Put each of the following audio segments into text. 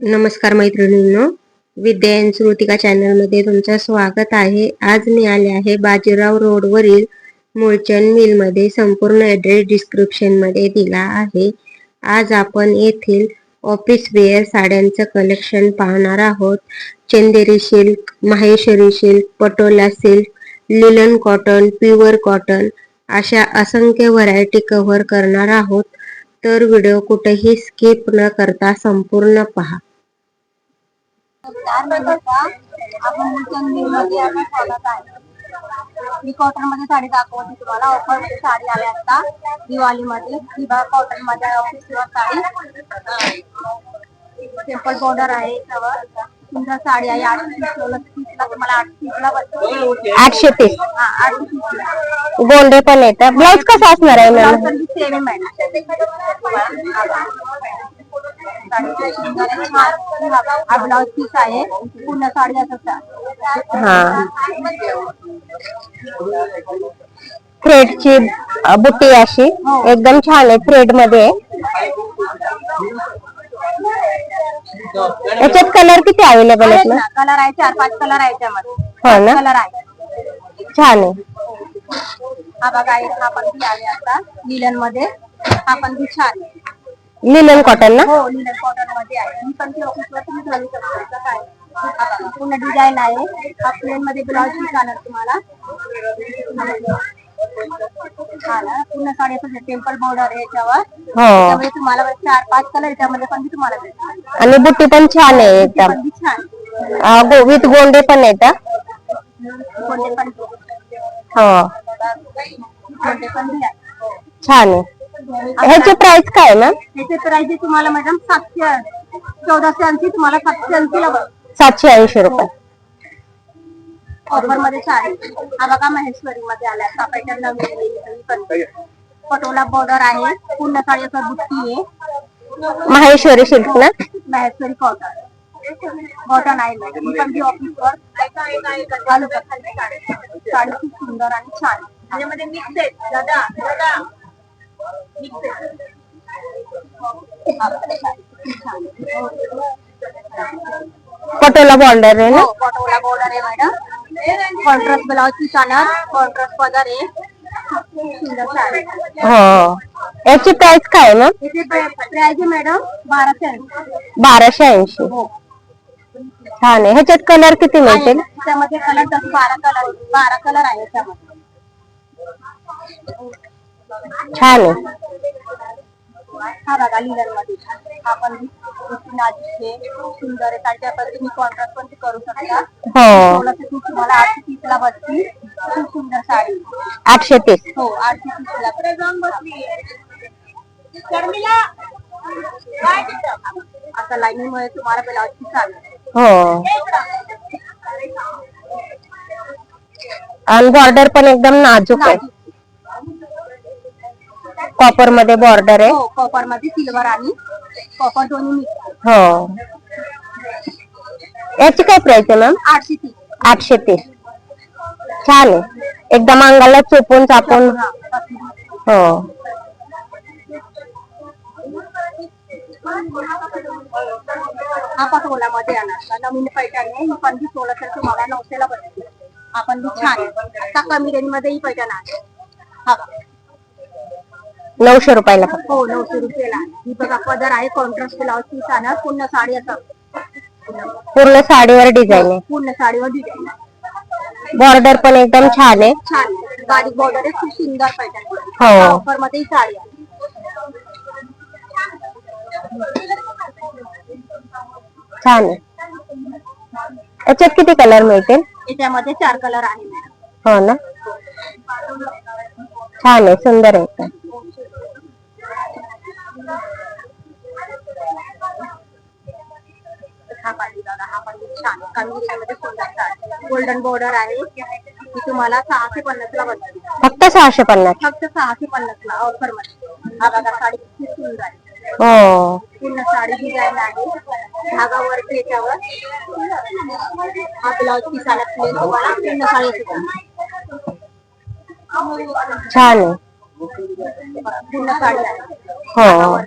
नमस्कार मैत्रिणींनो. विद्या श्रुतिका चॅनलमध्ये तुमचं स्वागत आहे. आज मी आले आहे बाजीराव रोड वरील मुळचंद मिलमध्ये संपूर्ण ऍड्रेस डिस्क्रिप्शनमध्ये दिला आहे. आज आपण येथील ऑफिस वेअर साड्यांचं कलेक्शन पाहणार आहोत. Chanderi silk Maheshwari silk Patola silk linen cotton pure cotton अशा असंख्य व्हरायटी कव्हर करणार आहोत. तर व्हिडिओ कुठेही स्किप न करता संपूर्ण पहा. आपण आहे. मी कॉटन मध्ये साडी दाखवते तुम्हाला. ऑफ़र मध्ये साडी आता दिवाळीमध्ये. ही बघा कॉटन मध्ये ऑफिसवर साडी. सिंपल बॉर्डर आहे याच्यावर. सुंदर साडी आहे. आठशे तीसला तीसला तुम्हाला आठशे तीसला बसते आठशे तीस हा आठशे तीसला गोंडे पण येतात. ब्लाऊज कसा असणार आहे मॅम ब्लाउज पण सेम आहे. साडी सुंदर आहे, छान. हा ब्लाउज पीस आहे पूर्ण साडी असं हा थ्रेडची बुट्टी अशी एकदम छान आहे थ्रेडमध्ये याच्यात कलर किती अवेलेबल आहेत ना? कलर आहे चार पाच कलर आहे त्यामध्ये हो ना? कलर आहे छान आहे. हा बघा एक हा पण बी आहे आता लिलनमध्ये हा पण बी छान आहे. लिलन कॉटन ना? हो लिलन कॉटनमध्ये आहे. ही पण ती ऑफिसला तुम्ही घालू शकता याचं काय? हा बघा, पूर्ण डिझाईन आहे. हा प्लेन मध्ये ब्लाउज आला तुम्हाला. हा ना पूर्ण साडी टेम्पल बॉर्डर आहे याच्यावर. हो. त्यामध्ये तुम्हाला बघा चार पाच कलर याच्यामध्ये पण तुम्हाला भेटतील आणि बुट्टी पण छान आहे एकदम. छान. विथ गोंडे पण येतात कोणते पण हो. कोणते पण छान आहे. ह्याची प्राइस काय मॅम याचे प्राइस तुम्हाला मॅडम सातशे चौदाशे ऐंशी तुम्हाला सातशे ऐंशी ला सातशे ऐंशी रुपये. ऑफरमध्ये साडी. हा बघा महेश्वरी मध्ये आलाय हा पॅटर्न नवीन ही पटोला बॉर्डर आहे. पूर्ण साडी असं बुट्टी आहे. माहेश्वरी सिल्क ना? महेश्वरी कॉटन कॉटन आहे मॅडम ही पण ऑफिसवर साडी खूप सुंदर आणि छान. त्याच्यामध्ये मिक्स आहे. दादा दादा. पटोला बॉर्डर आहे ना पटोला बॉर्डर आहे मॅडम कॉन्ट्रास्ट ब्लाउज पीस आणा कॉन्ट्रास्ट पदर आहे हो याची प्राइस काय याचे प्राइस आहे मॅडम बाराशे ऐंशी बाराशे ऐंशी हो छान आहे ह्याच्यात कलर किती मिळतील ना? त्यामध्ये कलर बारा कलर बारा कलर आहे त्यामध्ये छान हा बघा लिलर मध्ये हा पण इतकी नाजूक आहे. सुंदर आहे त्याच्या तुम्ही कॉन्ट्रास्ट पण करू शकता. हो. सोळाशे तीस तुम्हाला आठशे तीस ला बसती. खूप सुंदर साडी. आठशे तीस. हो आठशे तीस ला जाऊन बसली आता लाईनीमुळे तुम्हाला ब्लाउजची चालू हो. आणि बॉर्डर पण एकदम नाजूक आहे. कॉपरमध्ये बॉर्डर आहे. हो कॉपरमध्ये सिल्वर आणि कॉपर दोन्ही मिक्स हो. याची काय प्राइस आहे मॅम आठशे तीस. आठशे तीस. छान आहे. एकदम अंगाला चोपून चापून. हो हा. पटोला मध्ये आला नवीन पैठण आहे. पण बी सोळाशे तुम्हाला नऊशेला बसते आपण बी छान आहे. आता कमी रेंजमध्ये ही पैठण आहे हा. नऊशे रुपयाला फक्त. हो नऊशे रुपयाला. ही बघा पदर आहे कॉन्ट्रास्ट ब्लाउज पीस आहे पूर्ण साडी पूर्ण साडीवर डिझाईन आहे. पूर्ण साडीवर डिझाईन बॉर्डर पण एकदम छान आहे. छान बारीक बॉर्डर आहे खूप सुंदर हो. ऑफरमध्ये ही साडी आहे. छान आहे. याच्यात किती कलर मिळतील? याच्यामध्ये चार कलर आहे मॅडम हो ना. छान आहे सुंदर आहे एकदम. कमी गोल्डन बॉर्डर आहे. ही तुम्हाला सहाशे पन्नास ला बसते फक्त सहाशे पन्नास? फक्त सहाशे पन्नास ला ऑफ़र मध्ये. हा बघा साडी खूप सुंदर आहे. हो. पूर्ण साडी डिझाईन आहे. धागा वर्क याच्यावर हा ब्लाउज तुम्हाला. पूर्ण साडी छान आहे. पूर्ण साडी आहे. हो.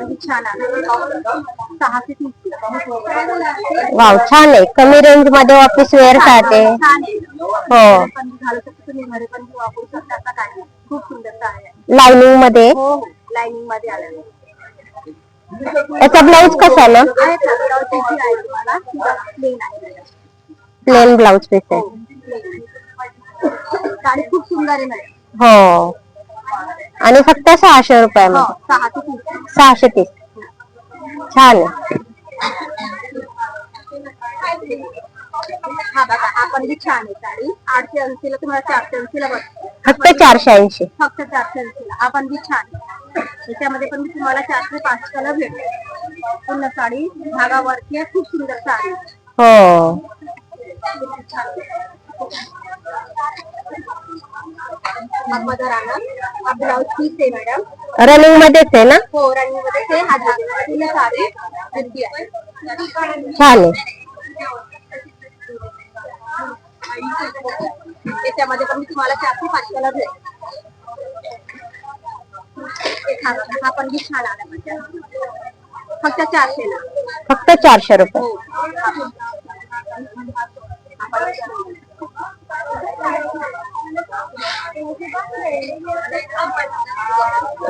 आहे. पण बी छान तीस वाव छान आहे. कमी रेंजमध्ये ऑफिस वेअरसाठी. छान आहे. हो. पण घालू शकतो तुम्ही घरी पण वापरू शकता. आता काय नाही. खूप सुंदर साडी आहे. लाइनिंगमध्ये? हो हो. लाइनिंगमध्ये याचा ब्लाऊज कसा ना? ब्लाऊज आहे तुम्हाला. प्लेन आहे प्लेन ब्लाऊज पीस आहे. साडी खूप सुंदर आहे मॅडम हो. आणि फक्त सहाशे हो रुपयामध्ये तीस. सहाशे तीस. छान आहे. हा बघा हा पण बी छान आहे साडी. आठशे ऐंशीला तुम्हाला चारशे ऐंशीला बसते फक्त चारशे ऐंशी. फक्त चारशे ऐंशीला. हा पण बी छान आहे. त्याच्यामध्ये पण मी तुम्हाला चारशे पाच कलर भेटेल. पूर्ण साडी. धागा वरती आहे. खूप सुंदर साडी. हो. हा हा आहे. रनिंग मध्येच आहे ना? हो रंगमध्ये ते हा धागा पूर्ण साडी अगदी आहे. छान आहे. त्याच्यामध्ये पण मी तुम्हाला चारशे पाच कलर हा हा पण छान आला फक्त चारशे फक्त चारशे रुपये.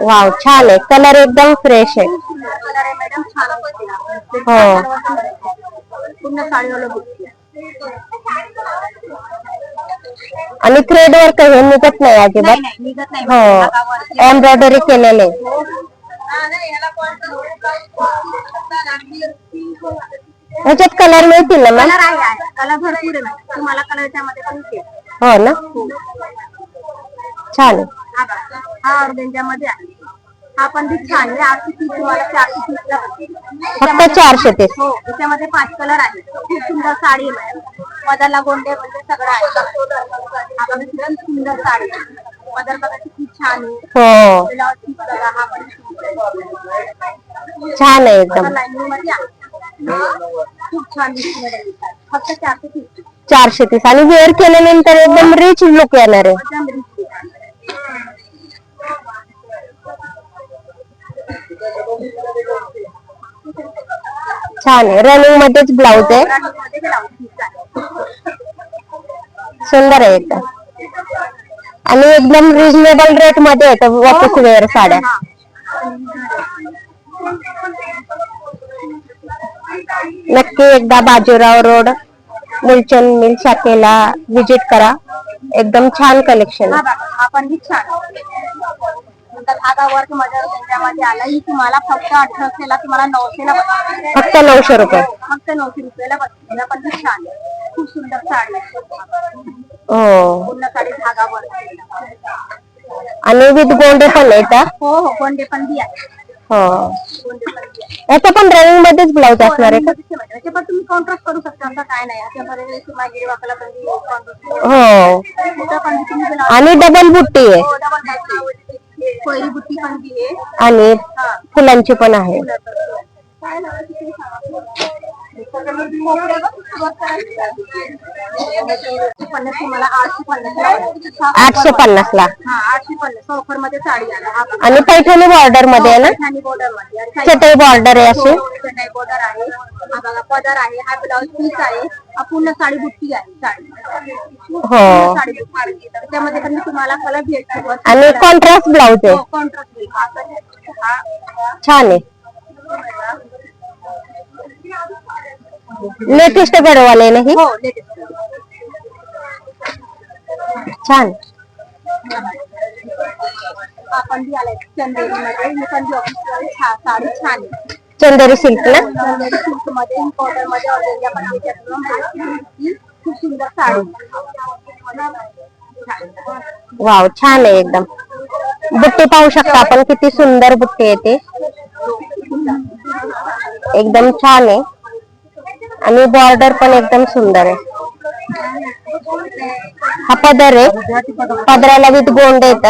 वाव छान आहे कलर एकदम फ्रेश आहे मॅडम छान. हो पूर्ण साडीवाला. आणि थ्रेड वर्क हे निघत नाही अजिबात नाही नाही निघत नाही हो. एम्ब्रॉयडरी केलेले ह्याच्यात कलर मिळतील ना मॅम कलर आहे आहे कलर भरपूर आहे मॅडम तुम्हाला कलर त्यामध्ये पण मिळेल हो ना छान आहे हा बघा. हा ऑर्गेंजामध्ये आहे हा पण बी छान आहे आठशे तीस तुम्हाला चारशे तीस ला बसेल. फक्त चारशे तीस हो त्याच्यामध्ये पाच कलर आहे खूप सुंदर साडी आहे मॅडम. पदरला गोंडे म्हणजे सगळं आहे. हा पण एकदम सुंदर साडी आहे. पदर बघा किती छान आहे. हो. पीस बघा हा पण. छान आहे एकदम. पदर लाईनिंगमध्ये आहे. खूप छान दिसते मॅडम. ही साडी. फक्त चारशे तीस. चारशे तीस. आणि वेअर केल्यानंतर एकदम रिच लुक येणार आहे. एकदम छान आहे. रनिंग मध्येच ब्लाऊज आहे. सुंदर आहे एकदम. आणि एकदम रिजनेबल रेटमध्ये येतं वापस वेअर साड्या. नक्की एकदा बाजीराव रोड मुलचंद मिल शाखेला व्हिजिट करा. एकदम छान कलेक्शन हा छान नंतर वर्क मध्ये त्याच्यामध्ये आला. ही तुम्हाला फक्त अठराशेला तुम्हाला नऊशेला बसते फक्त नऊशे रुपये. फक्त नऊशे रुपयाला बसते पण बी छान आहे. खूप सुंदर साडी आहे. हो. पूर्ण साडी धागा वर्क आणि विथ पण येतं हो हो. गोंडे पण बी आहे. हो. गोंडे पण बी आहे. याचं पण रनिंग मध्येच ब्लाऊज असणार आहे का? त्याचे पण तुम्ही कॉन्ट्रास्ट करू शकता. असं काय नाही. त्याच्यामध्ये किंवा गिरवाकला पण बी contrast हो. कुठं पण तुम्ही ब्लाऊज आणि डबल बुट्टी आहे. हो डबल बुट्टी कोयरी बुट्टी पण बी आहे आणि फुलांची पण आहे. आठशे पन्नास ला. आणि पैठणी बॉर्डरमध्ये आहे ना? चटई बॉर्डर आहे अशी. हो, चटई border आहे पदर आहे हा ब्लाऊज पीस आहे पूर्ण साडी बुट्टी आहे साडी हो पूर्ण साडी बुट्टी पण तुम्हाला कलर भेटतो आणि कॉन्ट्रास्ट ब्लाऊज आहे. कॉन्ट्रास्ट छान आहे. लेटेस्ट गडवाले ना ही हो लेटेस्ट छान आपण चंदेरी मध्ये साडी छान। सिल्क ना चंदेरी सिल्क मध्ये कॉटन मध्ये ऑर्गेंजा पण त्याच्यातून खूप सुंदर साडी वाव छान आहे एकदम. बुट्टी पाहू शकता आपण किती सुंदर बुट्टी येते एकदम छान आहे. आणि बॉर्डर पण एकदम सुंदर आहे. हा पदर आहे. पदराला विथ गोंड येत.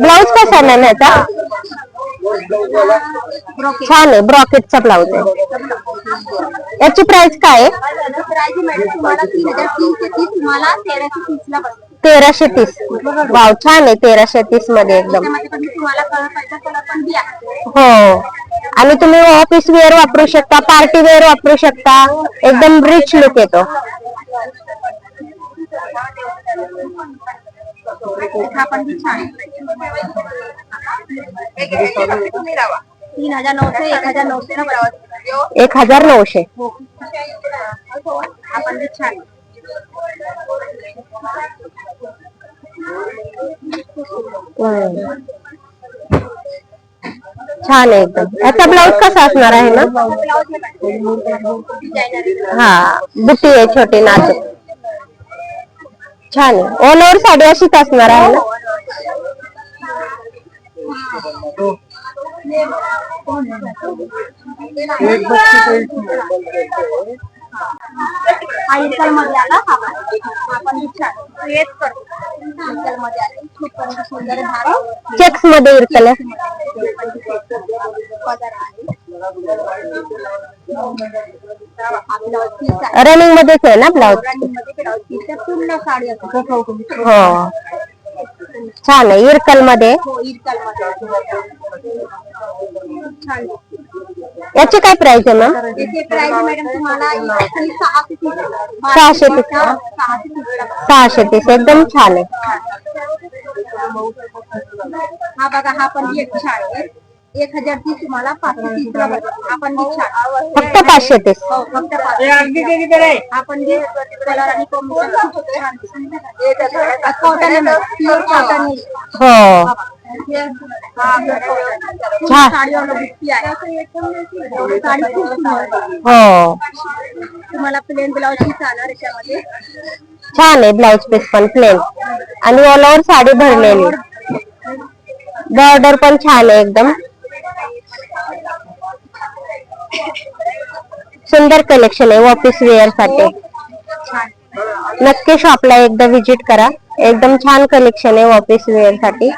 ब्लाऊज कसा आहे मॅम याचा छान आहे ब्रॉकेटचा ब्लाऊज आहे. याची प्राइस काय आहे? प्राइस मॅडम तुम्हाला तीन हजार तीनशे तीस तुम्हाला तेराशे तीस. ला बसते तेराशे तीस वाव छान आहे तेराशे तीसमध्ये एकदम. त्यामध्ये पण मी तुम्हाला कलर पाहिजे कलर पण द्या हो. आणि तुम्ही ऑफिस वेअर वापरू शकता पार्टी वेअर वापरू शकता एकदम रिच लुक येतो तीन हजार नऊशे एक हजार नऊशे एक हजार नऊशे छान हम्म. छान आहे एकदम. याचा ब्लाऊज कसा असणार आहे ना? हा, बुटी आहे, छोटी नाजूक. छान आहे. ऑल ओव्हर साडी अशीच असणार आहे ना? हा इरकल मध्ये रनिंग मध्येच आहे ना आहे. पूर्ण साडी असते हो छान आहे. इरकलमध्ये? हो याची काय प्राइस आहे मॅम सहाशे तीस सहाशे तीस. एकदम छान आहे. हा बघा हा पण एक छान आहे. एक हजार तीस तुम्हाला पाचशे तीस ला. हा पण बी छान. फक्त पाचशे तीस हो फक्त पाचशे हा पण बी कलर आणि कॉम्बिनेशन खूप छान कॉटन हो छान. बुट्टी आहे. साडी खूप सुंदर आहे. हो. तुम्हाला प्लेन ब्लाउज याच्यामध्ये. छान आहे ब्लाउज पीस पण प्लेन आणि ऑल ओव्हर साडी भरलेली. बॉर्डर पण छान आहे एकदम. सुंदर कलेक्शन है ऑफ़िस साठी. नक्की शॉपला एकदम विज़िट करा. एकदम छान कलेक्शन है ऑफ़िस साठी.